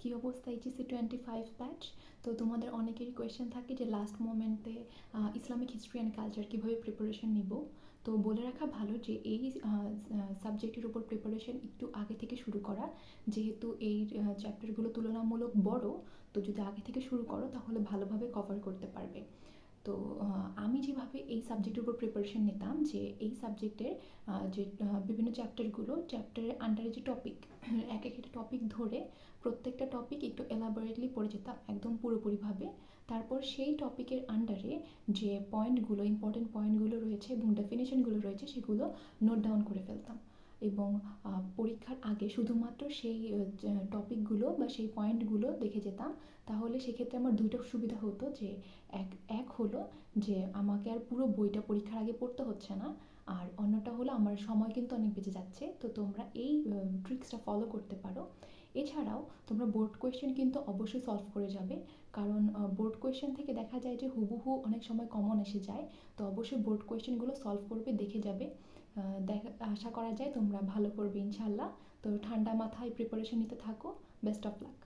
কী অবস্থা HSC twenty five batch তো তোমাদের অনেকেরই কোয়েশ্চেন থাকে যে লাস্ট মোমেন্টে ইসলামিক হিস্ট্রি অ্যান্ড কালচার কীভাবে প্রিপারেশন নিব? তো বলে রাখা ভালো যে এই সাবজেক্টের উপর প্রিপারেশন একটু আগে থেকে শুরু করা। যেহেতু এই চ্যাপ্টারগুলো তুলনামূলক বড়, তো যদি আগে থেকে শুরু করো তাহলে ভালোভাবে কভার করতে পারবে। তো যেভাবে এই সাবজেক্টের উপর প্রিপারেশন নিতাম যে এই সাবজেক্টের যে বিভিন্ন চ্যাপ্টারগুলো চ্যাপ্টারের আন্ডারে যে টপিক এক একটা টপিক ধরে প্রত্যেকটা টপিক একটু এলাবোরেটলি পড়ে যেতাম একদম পুরোপুরিভাবে তারপর সেই টপিকের আন্ডারে যে পয়েন্টগুলো ইম্পর্টেন্ট পয়েন্টগুলো রয়েছে এবং ডেফিনেশনগুলো রয়েছে সেগুলো নোট ডাউন করে ফেলতাম। এবং পরীক্ষার আগে শুধুমাত্র সেই টপিকগুলো বা সেই পয়েন্টগুলো দেখে যেতাম, তাহলে সেক্ষেত্রে আমার দুইটা সুবিধা হতো যে, এক এক হলো যে, আমাকে আর পুরো বইটা পরীক্ষার আগে পড়তে হচ্ছে না, আর অন্যটা হলো আমার সময় কিন্তু অনেক বেঁচে যাচ্ছে, তো তোমরা এই ট্রিক্সটা ফলো করতে পারো। এছাড়াও তোমরা বোর্ড কোয়েশ্চেন কিন্তু অবশ্যই সলভ করে যাবে। কারণ বোর্ড কোয়েশ্চেন থেকে দেখা যায় যে হুবহু অনেক সময় কমন এসে যায়। তো অবশ্যই বোর্ড কোয়েশ্চেনগুলো সলভ করবে, দেখে যাবে। দেখা, আশা করা যায় তোমরা ভালো করবে ইনশাল্লাহ তো ঠান্ডা মাথায় প্রিপারেশন নিতে থাকো। Best of luck